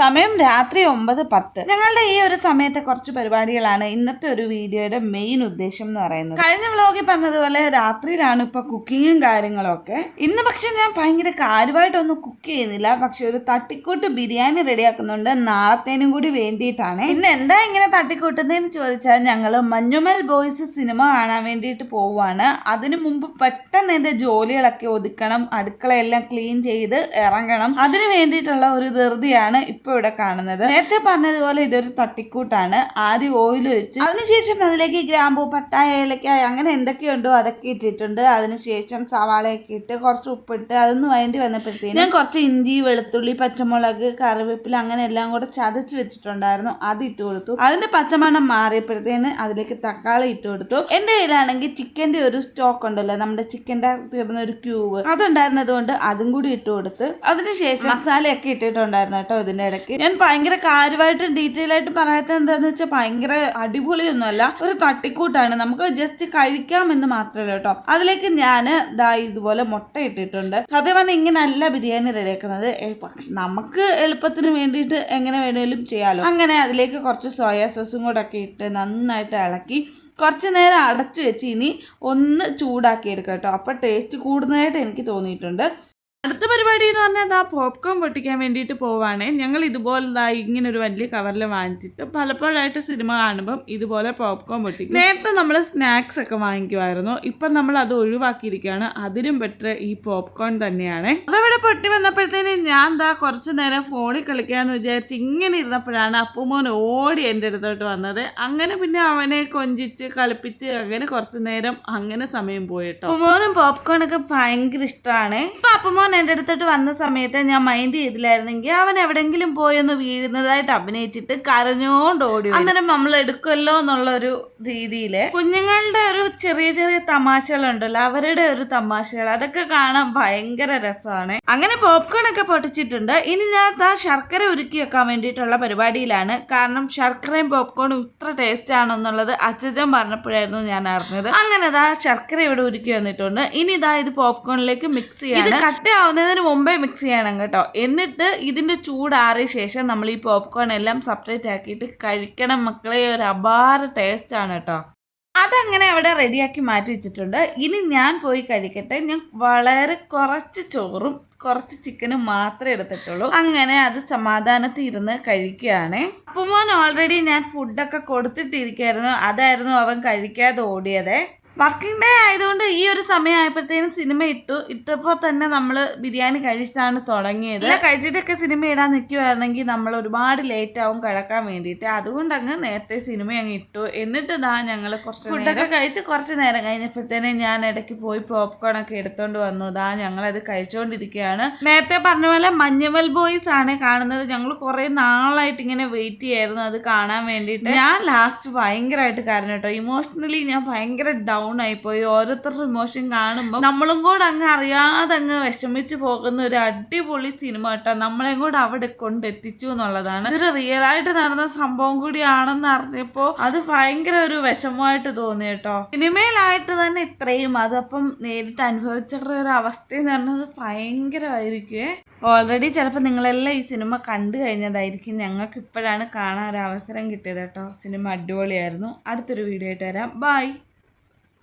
സമയം രാത്രി ഒമ്പത് പത്ത്. ഞങ്ങളുടെ ഈ ഒരു സമയത്തെ കുറച്ച് പരിപാടികളാണ് ഇന്നത്തെ ഒരു വീഡിയോയുടെ മെയിൻ ഉദ്ദേശം എന്ന് പറയുന്നത്. കഴിഞ്ഞ വ്ളോഗിൽ പറഞ്ഞതുപോലെ രാത്രിയിലാണ് ഇപ്പൊ കുക്കിങ്ങും കാര്യങ്ങളും ഒക്കെ ഇന്ന് പക്ഷെ ഞാൻ ഭയങ്കര കാര്യമായിട്ടൊന്നും കുക്ക് ചെയ്യുന്നില്ല. പക്ഷെ ഒരു തട്ടിക്കൂട്ട് ബിരിയാണി റെഡിയാക്കുന്നുണ്ട്. നാളത്തേനും കൂടി വേണ്ടിയിട്ടാണ്. ഇന്ന് എന്താ ഇങ്ങനെ തട്ടിക്കൂട്ടുന്നതെന്ന് ചോദിച്ചാൽ ഞങ്ങൾ മഞ്ഞുമൽ ബോയ്സ് സിനിമ കാണാൻ വേണ്ടിയിട്ട് പോവുകയാണ് അതിനു മുമ്പ് പെട്ടെന്ന് എന്റെ ജോലികളൊക്കെ ഒതുക്കണം. അടുക്കളയെല്ലാം ക്ലീൻ ചെയ്ത് ഇറങ്ങണം. അതിനു വേണ്ടിയിട്ടുള്ള ഒരു ധൃതിയാണ് ഇപ്പൊ ഇവിടെ കാണുന്നത്. നേരത്തെ പറഞ്ഞതുപോലെ ഇതൊരു തട്ടിക്കൂട്ടാണ്. ആദ്യം ഓയിൽ ഒഴിച്ച് അതിനുശേഷം അതിലേക്ക് ഗ്രാമ്പൂ പട്ടായ ഏലക്കായ അങ്ങനെ എന്തൊക്കെയുണ്ടോ അതൊക്കെ ഇട്ടിട്ടുണ്ട്. അതിനുശേഷം സവാളയൊക്കെ ഇട്ട് കുറച്ച് ഉപ്പിട്ട് അതൊന്നും വേണ്ടി വന്നപ്പോഴത്തേക്കും ഞാൻ കുറച്ച് ഇഞ്ചി വെളുത്തുള്ളി പച്ചമുളക് കറിവേപ്പില അങ്ങനെ എല്ലാം കൂടെ ചതച്ച് വെച്ചിട്ടുണ്ടായിരുന്നു. അത് ഇട്ട് കൊടുത്തു. അതിന്റെ പച്ചമണം മാറിയപ്പോഴത്തേന് അതിലേക്ക് തക്കാളി ഇട്ട് കൊടുത്തു. എന്റെ കയ്യിലാണെങ്കിൽ ചിക്കന്റെ ഒരു സ്റ്റോക്ക് ഉണ്ടല്ലോ. നമ്മുടെ ചിക്കന്റെ തീർന്ന ഒരു ക്യൂബ് അതുണ്ടായിരുന്നത് കൊണ്ട് അതും കൂടി ഇട്ട് കൊടുത്ത് അതിനുശേഷം മസാലയൊക്കെ ഇട്ടിട്ടുണ്ടായിരുന്നു കേട്ടോ ഇതിന്റെ ഇടയ്ക്ക്. ഞാൻ ഭയങ്കര കാര്യമായിട്ട് ഡീറ്റെയിൽ ആയിട്ട് പറയാത്ത എന്താന്ന് വെച്ചാൽ ഭയങ്കര അടിപൊളിയൊന്നുമല്ല. ഒരു തട്ടിക്കൂട്ടാണ്. നമുക്ക് ജസ്റ്റ് കഴിക്കാം എന്ന് മാത്രമല്ല കേട്ടോ. അതിലേക്ക് ഞാൻ ദാ ഇതുപോലെ മുട്ട ഇട്ടിട്ടുണ്ട്. സത്യം പറഞ്ഞാൽ ഇങ്ങനല്ല ബിരിയാണി റെഡിയാക്കുന്നത്. പക്ഷെ നമുക്ക് എളുപ്പത്തിന് വേണ്ടിയിട്ട് എങ്ങനെ വേണമെങ്കിലും ചെയ്യാലോ. അങ്ങനെ അതിലേക്ക് കുറച്ച് സോയാ സോസും കൂടെ ഒക്കെ ഇട്ട് നന്നായിട്ട് ഇളക്കി കുറച്ച് നേരം അടച്ചു വെച്ച് ഇനി ഒന്ന് ചൂടാക്കി എടുക്കാം കേട്ടോ. അപ്പോൾ ടേസ്റ്റ് കൂടുന്നതായിട്ട് എനിക്ക് തോന്നിയിട്ടുണ്ട്. അടുത്ത പരിപാടി എന്ന് പറഞ്ഞാൽ ദാ പോപ്കോൺ പൊട്ടിക്കാൻ വേണ്ടിയിട്ട് പോവാണ്. ഞങ്ങൾ ഇതുപോലെ ഇങ്ങനെ ഒരു വലിയ കവറിൽ വാങ്ങിച്ചിട്ട് പലപ്പോഴായിട്ട് സിനിമ കാണുമ്പം ഇതുപോലെ പോപ്കോൺ പൊട്ടിക്കും. നേരത്തെ നമ്മൾ സ്നാക്സ് ഒക്കെ വാങ്ങിക്കുമായിരുന്നു ഇപ്പം നമ്മൾ അത് ഒഴിവാക്കിയിരിക്കുകയാണ്. അതിലും ബെറ്റർ ഈ പോപ്കോൺ തന്നെയാണ്. അതവിടെ പൊട്ടി വന്നപ്പോഴത്തേന് ഞാൻ എന്താ കുറച്ച് നേരം ഫോണിൽ കളിക്കാന്ന് വിചാരിച്ച് ഇങ്ങനെ ഇരുന്നപ്പോഴാണ് അപ്പുമോൻ ഓടി എന്റെ അടുത്തോട്ട് വന്നത്. അങ്ങനെ പിന്നെ അവനെ കൊഞ്ചിച്ച് കളിപ്പിച്ച് അങ്ങനെ കുറച്ച് നേരം അങ്ങനെ സമയം പോയിട്ടോ അപ്പുമോനും പോപ്കോൺ ഒക്കെ ഭയങ്കര ഇഷ്ടമാണ് ഇപ്പൊ അപ്പുമോൻ എന്റെ അടുത്തോട്ട് വന്ന സമയത്ത് ഞാൻ മൈൻഡ് ചെയ്തില്ലായിരുന്നെങ്കിൽ അവൻ എവിടെങ്കിലും പോയൊന്ന് വീഴുന്നതായിട്ട് അഭിനയിച്ചിട്ട് കരഞ്ഞോണ്ട് ഓടി അങ്ങനെ അന്നേരം നമ്മൾ എടുക്കുമല്ലോ എന്നുള്ള ഒരു രീതിയിൽ കുഞ്ഞുങ്ങളുടെ ഒരു ചെറിയ ചെറിയ തമാശകളുണ്ടല്ലോ അവരുടെ ഒരു തമാശകൾ. അതൊക്കെ കാണാൻ ഭയങ്കര രസമാണ്. അങ്ങനെ പോപ്കോൺ ഒക്കെ പൊട്ടിച്ചിട്ടുണ്ട്. ഇനി ഞാൻ ദാ ശർക്കര ഉരുക്കി വെക്കാൻ വേണ്ടിയിട്ടുള്ള പരിപാടിയിലാണ്. കാരണം ശർക്കരയും പോപ്കോണും ഇത്ര ടേസ്റ്റ് ആണെന്നുള്ളത് അച്ഛൻ പറഞ്ഞപ്പോഴായിരുന്നു ഞാൻ അറിഞ്ഞത്. അങ്ങനെ ദാ ശർക്കര ഇവിടെ ഉരുക്കി വന്നിട്ടുണ്ട്. ഇനി ഇതാ ഇത് പോപ്കോണിലേക്ക് മിക്സ് ചെയ്യാൻ ഇത് കട്ടയാവുന്നതിന് മുമ്പേ മിക്സ് ചെയ്യണം കേട്ടോ. എന്നിട്ട് ഇതിന്റെ ചൂടാറിയ ശേഷം നമ്മൾ ഈ പോപ്കോൺ എല്ലാം സെപ്പറേറ്റ് ആക്കിയിട്ട് കഴിക്കണം മക്കളെ. ഒരു അപാര ടേസ്റ്റ് ആണ് കേട്ടോ. അതങ്ങനെ അവിടെ റെഡിയാക്കി മാറ്റി വെച്ചിട്ടുണ്ട്. ഇനി ഞാൻ പോയി കഴിക്കട്ടെ. ഞാൻ വളരെ കുറച്ച് ചോറും കുറച്ച് ചിക്കനും മാത്രമേ എടുത്തിട്ടുള്ളൂ. അങ്ങനെ അത് സമാധാനത്തിൽ ഇരുന്ന് കഴിക്കുകയാണ്. അപ്പുമോൻ ഓൾറെഡി ഞാൻ ഫുഡൊക്കെ കൊടുത്തിട്ടിരിക്കുകയായിരുന്നു. അതായിരുന്നു അവൻ കഴിക്കാതെ ഓടിയത്. വർക്കിംഗ് ഡേ ആയതുകൊണ്ട് ഈ ഒരു സമയം ആയപ്പോഴത്തേനും സിനിമ ഇട്ടു. ഇട്ടപ്പോൾ തന്നെ നമ്മൾ ബിരിയാണി കഴിച്ചാണ് തുടങ്ങിയത്. കഴിച്ചിട്ടൊക്കെ സിനിമ ഇടാൻ നിൽക്കുവായിരുന്നെങ്കിൽ നമ്മൾ ഒരുപാട് ലേറ്റ് ആവും കിടക്കാൻ വേണ്ടിയിട്ട്. അതുകൊണ്ട് അങ്ങ് നേരത്തെ സിനിമ അങ്ങ് ഇട്ടു. എന്നിട്ട് ഇതാ ഞങ്ങൾ കുറച്ച് ഫുഡൊക്കെ കഴിച്ച് കുറച്ച് നേരം കഴിഞ്ഞപ്പോഴത്തേനും ഞാൻ ഇടയ്ക്ക് പോയി പോപ്കോൺ ഒക്കെ എടുത്തോണ്ട് വന്നു. ദാ അത് കഴിച്ചുകൊണ്ടിരിക്കുകയാണ് നേരത്തെ പറഞ്ഞ പോലെ മഞ്ഞവൽ ബോയ്സ് ആണ് കാണുന്നത്. ഞങ്ങൾ കുറേ നാളായിട്ട് ഇങ്ങനെ വെയിറ്റ് ചെയ്യായിരുന്നു അത് കാണാൻ വേണ്ടിയിട്ട്. ഞാൻ ലാസ്റ്റ് ഭയങ്കരമായിട്ട് കാരണം കേട്ടോ. ഇമോഷണലി ഞാൻ ഭയങ്കര ഡൗൺ ആയിപ്പോയി. ഓരോരുത്തരുടെ ഇമോഷൻ കാണുമ്പോൾ നമ്മളും കൂടെ അങ്ങ് അറിയാതെ അങ്ങ് വിഷമിച്ച് പോകുന്ന ഒരു അടിപൊളി സിനിമ കേട്ടോ. നമ്മളെയും കൂടെ അവിടെ കൊണ്ടെത്തിച്ചു എന്നുള്ളതാണ്. ഇതൊരു റിയൽ ആയിട്ട് നടന്ന സംഭവം കൂടിയാണെന്ന് അറിഞ്ഞപ്പോൾ അത് ഭയങ്കര ഒരു വിഷമമായിട്ട് തോന്നി കേട്ടോ. സിനിമയിലായിട്ട് തന്നെ ഇത്രയും അതപ്പം നേരിട്ട് അനുഭവിച്ച ഒരു അവസ്ഥ എന്ന് പറഞ്ഞത് ഭയങ്കരമായിരിക്കുമേ ഓൾറെഡി ചിലപ്പോൾ നിങ്ങളെല്ലാം ഈ സിനിമ കണ്ടു കഴിഞ്ഞതായിരിക്കും. ഞങ്ങൾക്ക് ഇപ്പോഴാണ് കാണാൻ ഒരു അവസരം കിട്ടിയത് കേട്ടോ. സിനിമ അടിപൊളിയായിരുന്നു. അടുത്തൊരു വീഡിയോ ആയിട്ട് വരാം. ബൈ